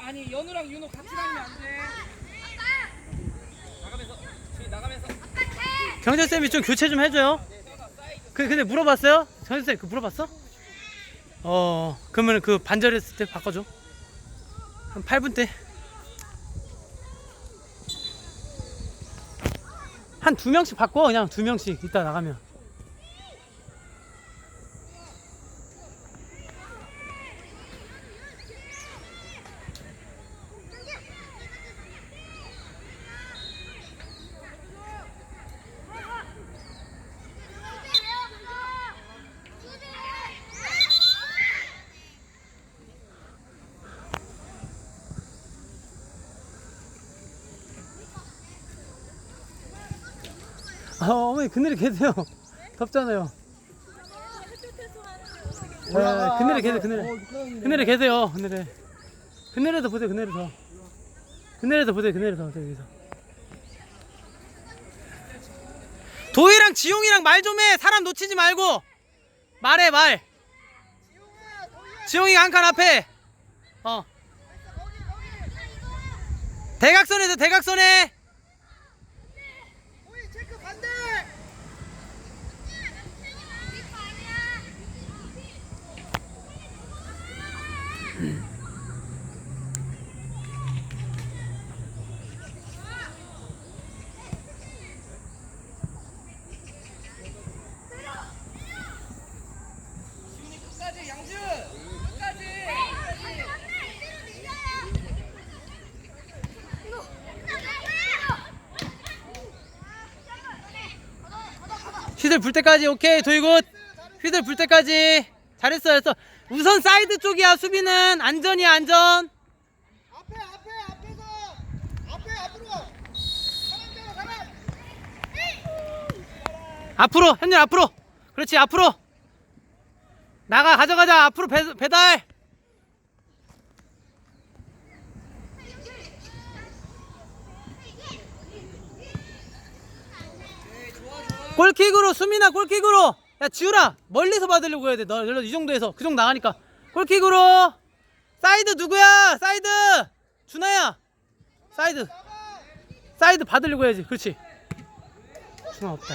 아니 연우랑 윤호 같이 다니면 안 돼. 나가면서 저희 나가면서 경재 쌤이 좀 교체 좀 해줘요. 그 근데 물어봤어요? 경재 쌤그 물어봤어? 어 그러면 그 반절했을 때 바꿔줘. 한 8분 때. 한 두 명씩 바꿔 그냥 두 명씩 이따 나가면. 아 어머니 그늘에 계세요. 덥잖아요. 네, 그늘에 계세요 그늘에. 그늘에 계세요 그늘에. 그늘에도 보세요 그늘에서. 그늘에도 보세요 그늘에서 여기서. 도희랑 지용이랑 말 좀 해. 사람 놓치지 말고. 말해 말. 지용이가 한 칸 앞에. 어. 대각선에서 대각선에. 끝까지 양준 끝까지. 휘들 불 때까지 오케이 도이굿 휘들 불 때까지. 잘했어 잘했어. 우선 사이드 쪽이야 수비는. 안전이야 안전. 앞에 앞에 앞에서. 앞에 앞으로. 사람 사람. 앞으로 현일 앞으로. 그렇지 앞으로. 나가 가져가자. 앞으로 배, 배달 골킥으로 수민아 골킥으로. 야 지우라 멀리서 받으려고 해야 돼너 이 정도에서. 그 정도 나가니까. 골킥으로. 사이드 누구야? 사이드. 준아야. 사이드. 사이드 받으려고 해야지. 그렇지. 준아 없다.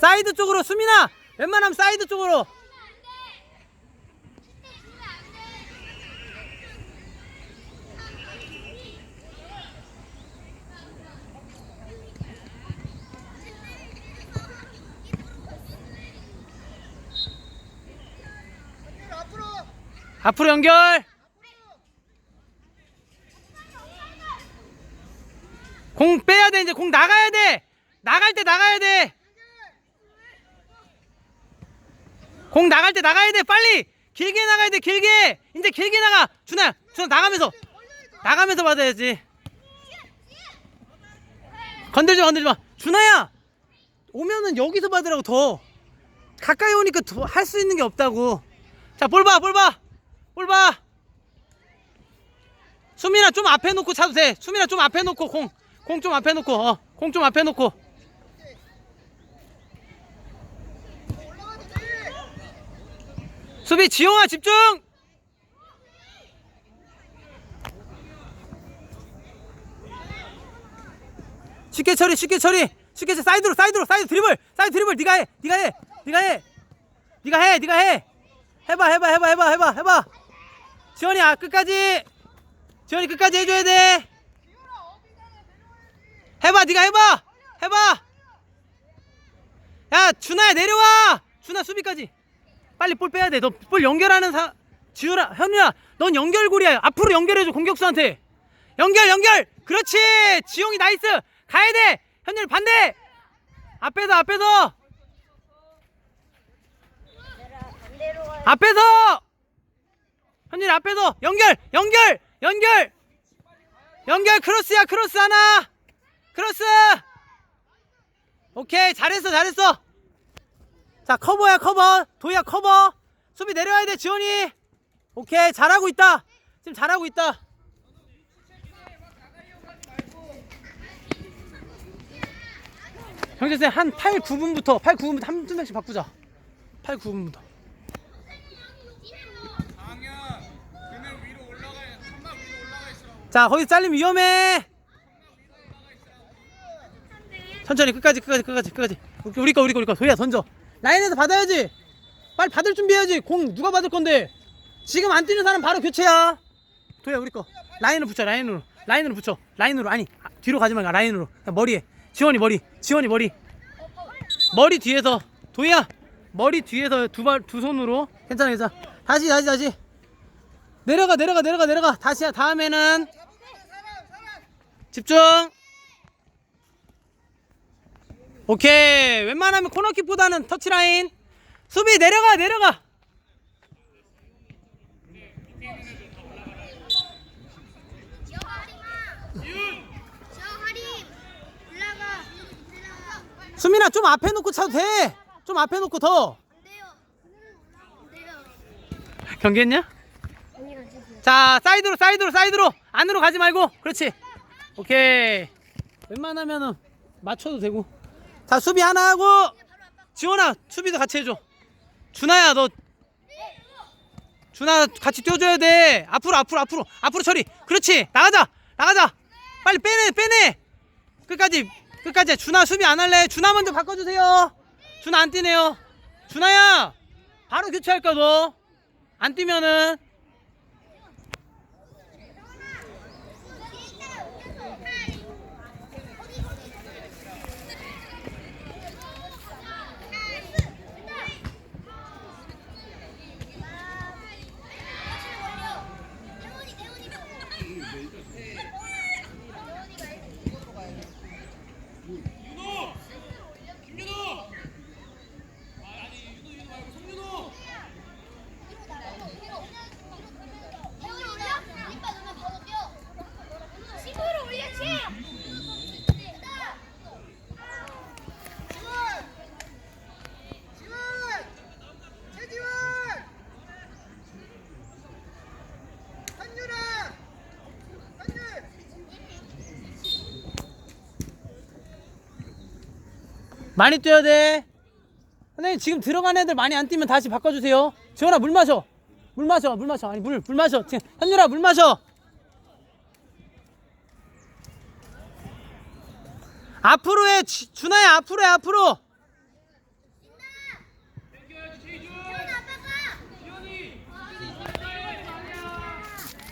사이드 쪽으로 수민아. 웬만하면 사이드 쪽으로 앞으로 연결. 공 빼야 돼 이제 공 나가야 돼. 나갈 때 나가야 돼 공 나갈 때 나가야 돼 빨리. 길게 나가야 돼 길게. 이제 길게 나가. 준아 준아 나가면서. 나가면서 받아야지. 건들지 마 건들지 마. 준아야 오면은 여기서 받으라고 더. 가까이 오니까 할 수 있는 게 없다고. 자, 볼 봐, 볼 봐. 볼 봐. 수민아 좀 앞에 놓고 차도 돼. 수민아 좀 앞에 놓고 공. 공 좀 앞에 놓고. 어. 공 좀 앞에 놓고. 수비 지용아 집중. 쉽게 처리, 쉽게 처리. 쉽게 처리. 사이드로, 사이드로, 사이드 드리블. 사이드 드리블 네가 해. 네가 해. 네가 해. 네가 해. 네가 해. 해봐 해봐 해봐 해봐 해봐 해봐 지원이 아 끝까지. 지원이 끝까지 해줘야 돼. 해봐 네가 해봐. 해봐. 야 준아야 내려와. 준아 수비까지. 빨리 볼 빼야 돼너 볼 연결하는 사 지훈아 현우야 넌 연결고리야. 앞으로 연결해줘 공격수한테. 연결 연결. 그렇지. 지용이 나이스. 가야 돼. 현우 반대. 앞에서 앞에서. 앞에서 현일 앞에서 연결 연결 연결. 연결 크로스야 크로스 하나. 크로스. 오케이 잘했어 잘했어. 자 커버야 커버. 도희야 커버. 수비 내려야 돼 지원이. 오케이 잘하고 있다. 지금 잘하고 있다. 형제쌤 한 8, 9분부터 8, 9분부터 한 명씩 바꾸자. 8, 9분부터 강현 그늘 위로 올라. 자 거기 잘리면 위험해. 천천히 끝까지 끝까지 끝까지 끝까지. 우리- 거 우리 거 우리 거. 도희야 던져. 라인에서 받아야지. 빨리 받을 준비해야지. 공 누가 받을 건데? 지금 안 뛰는 사람 바로 교체야. 도희야 우리 거. 라인으로 붙여 라인으로. 라인으로 붙여. 라인으로. 아니 아, 뒤로 가지 말고 라인으로. 머리에. 지원이 머리. 지원이 머리. 머리 뒤에서. 도희야 머리 뒤에서 두 발 두 손으로. 괜찮아 괜찮아. 다시 다시 다시. 내려가 내려가 내려가 내려가. 다시 다음에는 집중. 오케이. 웬만하면 코너킥보다는 터치라인. 수비 내려가 내려가. 수민아 좀 앞에 놓고 차도 돼 좀 앞에 놓고 더. 경기했냐? 자 사이드로 사이드로 사이드로. 안으로 가지 말고. 그렇지 오케이. 웬만하면은 맞춰도 되고. 자 수비 하나 하고 지원아 수비도 같이 해줘. 준아야 너 준아 같이 뛰어줘야 돼. 앞으로 앞으로 앞으로. 앞으로 처리. 그렇지. 나가자. 나가자. 빨리 빼내 빼내. 끝까지 끝까지 해. 준아 수비 안 할래. 준아 먼저 바꿔주세요. 준아 안 뛰네요. 준아야 바로 교체할까 너 안 뛰면은 시부로 올려치. 지원! 최지원! 한유라! 한유! 많이 뛰어야 돼. 선생님 지금 들어간 애들 많이 안 뛰면 다시 바꿔주세요. 지원아 물 마셔. 물 마셔. 물 마셔. 아니 물 물 마셔. 지- 현율아 물 마셔. 앞으로 해. 지- 준아야 앞으로 해 앞으로.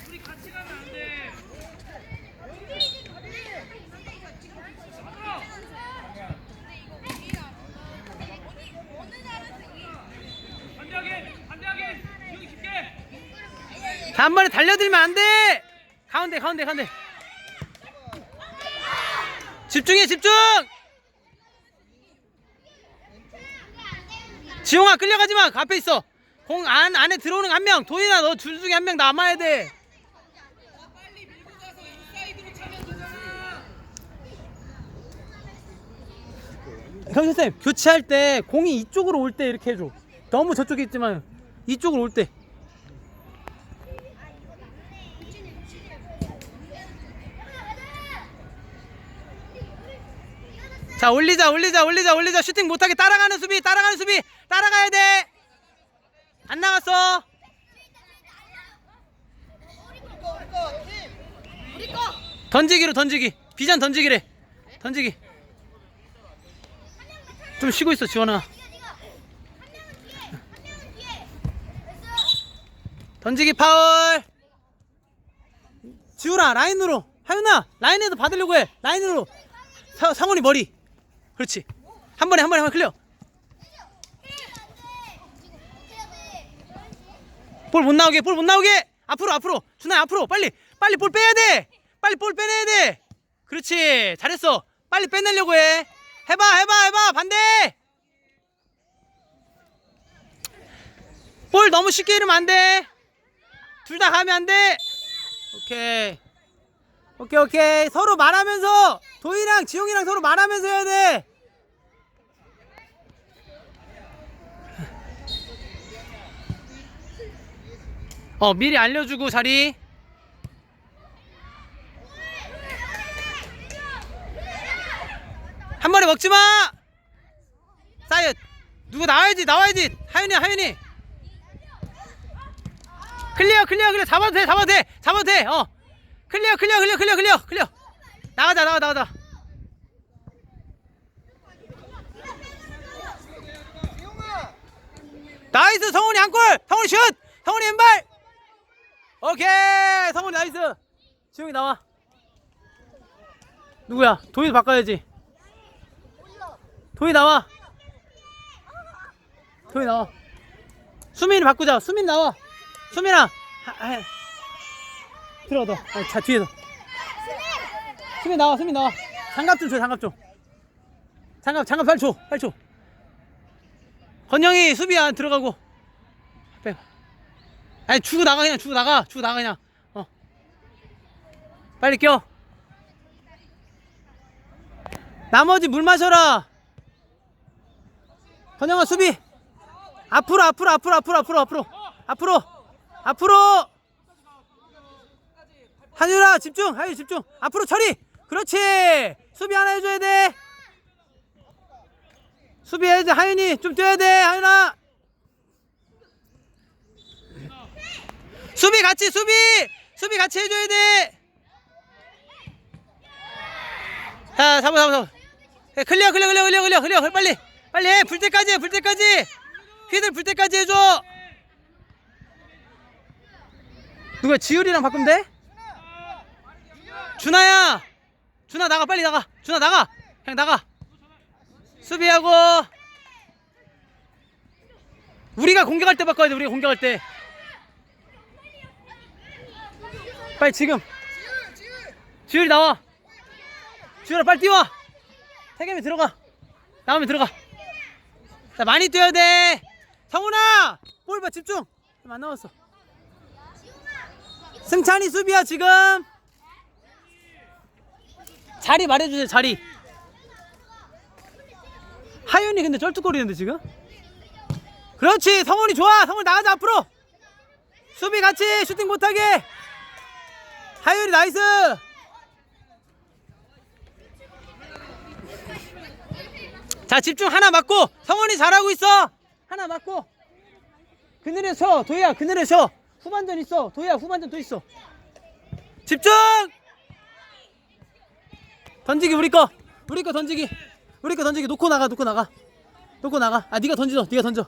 우리 같이 가면 안 돼. 반대하게 반대하게 여기 깊게. 자, 한 번에 달려들면 안 돼. 가운데 가운데 가운데. 집중해 집중. 지용아 끌려가지 마. 그 앞에 있어. 공 안 안에 들어오는 한 명. 도인아 너 줄 중에 한 명 남아야 돼. 형 선생님 교체할 때 공이 이쪽으로 올 때 이렇게 해줘. 너무 저쪽에 있지만 이쪽으로 올 때. 자 올리자 올리자 올리자 올리자. 슈팅 못하게 따라가는 수비 따라가는 수비. 따라가야 돼. 안 나갔어. 던지기로 던지기. 비전 던지기래. 던지기. 좀 쉬고 있어 지원아. 던지기 파울. 지우라 라인으로. 하윤아 라인에서 받으려고 해. 라인으로. 사, 상원이 머리 그렇지. 한 번에 한 번에 한 번에 클리어. 볼 못 나오게 볼 못 나오게. 앞으로 앞으로. 준아 앞으로. 빨리 빨리 볼 빼야 돼. 빨리 볼 빼내야 돼. 그렇지. 잘했어. 빨리 빼내려고 해. 해봐 해봐 해봐. 반대. 볼 너무 쉽게 이러면 안돼 둘 다 가면 안돼. 오케이 오케이 오케이. 서로 말하면서 도희랑 지용이랑 서로 말하면서 해야 돼. 어 미리 알려주고 자리. 한 번에 먹지 마! 사이드 누구 나와야지 나와야지. 하윤이 하윤이. 클리어 클리어 클리어. 잡아도 돼 잡아도 돼 잡아도 돼 어 클리어 클리어 클리어 클리어 클리어 클리어. 나가자 나가 나가자. 나이스 성훈이 한골. 성훈이 슛. 성훈이 왼발. 오케이 성훈이 나이스. 지용이 나와. 누구야? 도희 바꿔야지. 도희 나와. 도희 나와. 수민이 바꾸자. 수민 나와. 수민아. 하, 하. 들어 너 아, 자 뒤에서 수민 나와 수민 나와. 장갑 좀줘 장갑 좀 장갑 장갑 빨리 줘 빨리 줘. 건영이 수비 안 들어가고. 빼. 아니 주고 나가 그냥 주고 나가. 주고 나가 그냥. 어. 빨리 껴. 나머지 물 마셔라. 건영아 수비 앞으로 앞으로 앞으로 앞으로 앞으로 앞으로. 앞으로 앞으로 한유라 집중! 하유 집중! 앞으로 처리! 그렇지! 수비 하나 해줘야 돼! 수비해야 돼 하윤이! 좀 뛰어야 돼 하윤아! 수비 같이 수비! 수비 같이 해줘야 돼자 잡아 잡아 잡아. 예, 클리어 클리어 클리어 클리어 클리어 클리어. 빨리 빨리 해 불 때까지 해불 때까지. 휘들 불 때까지 해줘. 누가 지율이랑 돼? 준아야! 준아 나가 빨리 나가. 준아 나가. 그냥 나가. 수비하고. 우리가 공격할 때 바꿔야 돼 우리가 공격할 때. 빨리 지금. 지율이 나와. 지율아 빨리 뛰어. 태겸이 들어가. 나오면 들어가. 자 많이 뛰어야 돼. 성훈아! 볼봐 집중. 안 나왔어. 승찬이 수비야 지금 자리 말해주세요 자리. 하윤이 근데 쩔뚝거리는데 지금? 그렇지 성훈이 좋아. 성훈이 나가자 앞으로. 수비 같이 슈팅 못하게. 하윤이 나이스. 자 집중 하나 맞고. 성훈이 잘하고 있어. 하나 맞고. 그늘에 서 도희야 그늘에 서. 후반전 있어. 도희야 후반전 또 있어. 집중 던지기 우리 거! 우리 거 던지기! 우리 거 던지기! 놓고 나가 놓고 나가. 놓고 나가. 아 네가 던져 네가 던져.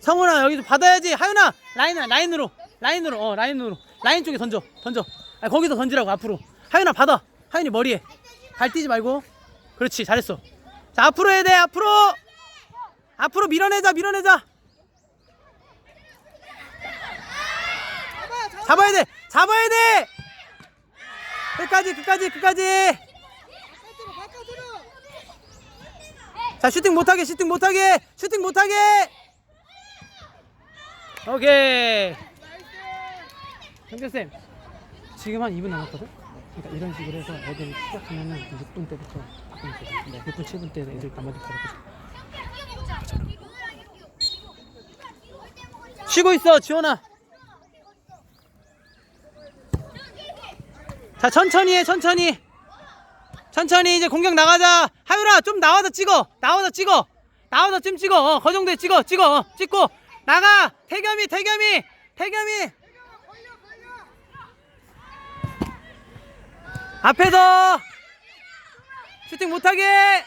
성훈아 여기서 받아야지. 하윤아! 라인 라인으로. 라인으로. 어 라인으로. 라인 쪽에 던져. 던져. 아 거기서 던지라고 앞으로. 하윤아 받아. 하윤이 머리에. 발 뛰지 말고. 그렇지 잘했어. 자 앞으로 해야 돼 앞으로! 앞으로 밀어내자 밀어내자! 잡아야 돼! 잡아야 돼! 끝까지 끝까지 끝까지 바깥으로 바깥으로 자 슈팅 못하게 슈팅 못하게 슈팅 못하게. 오케이. 현재쌤 지금 한 2분 남았거든? 그러니까 이런 식으로 해서 애들이 시작하면은 6분 때부터 바꾸면 돼 근데 6분 7분 때 애들 나머지 가르쳐 쉬고 있어 지원아. 자 천천히 해 천천히. 천천히 이제 공격 나가자 하율아 좀 나와서 찍어. 나와서 찍어. 나와서 좀 찍어. 어, 그 정도에 찍어 찍어. 어, 찍고. 나가. 태겸이 태겸이. 태겸이. 앞에서. 슈팅 못하게.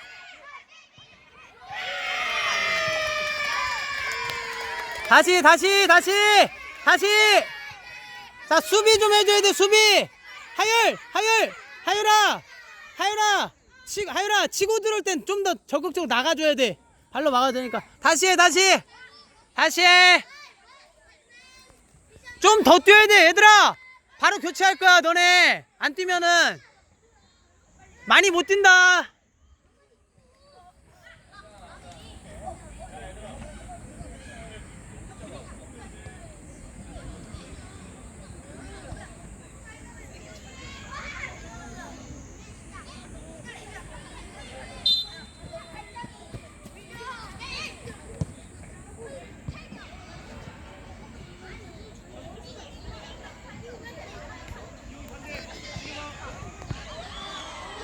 다시 다시 다시. 다시. 자 수비 좀 해줘야 돼 수비. 하율 하율. 하율아. 하율아 치 하율아 치고 들어올 땐 좀 더 적극적으로 나가줘야 돼. 발로 막아야 되니까. 다시 해 다시. 다시 해 좀 더 뛰어야 돼 얘들아. 바로 교체할 거야 너네. 안 뛰면은. 많이 못 뛴다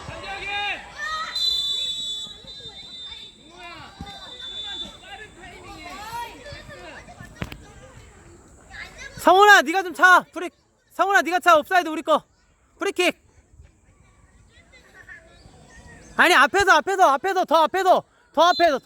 한정현! 민호야, 조금만 더 빠른 타이밍에 성훈아 네가 좀 차. 브릭 성훈아 네가 차. 옵사이드 우리 거. 프리킥. 아니 앞에서 앞에서 앞에서 더 앞에서 더 앞에서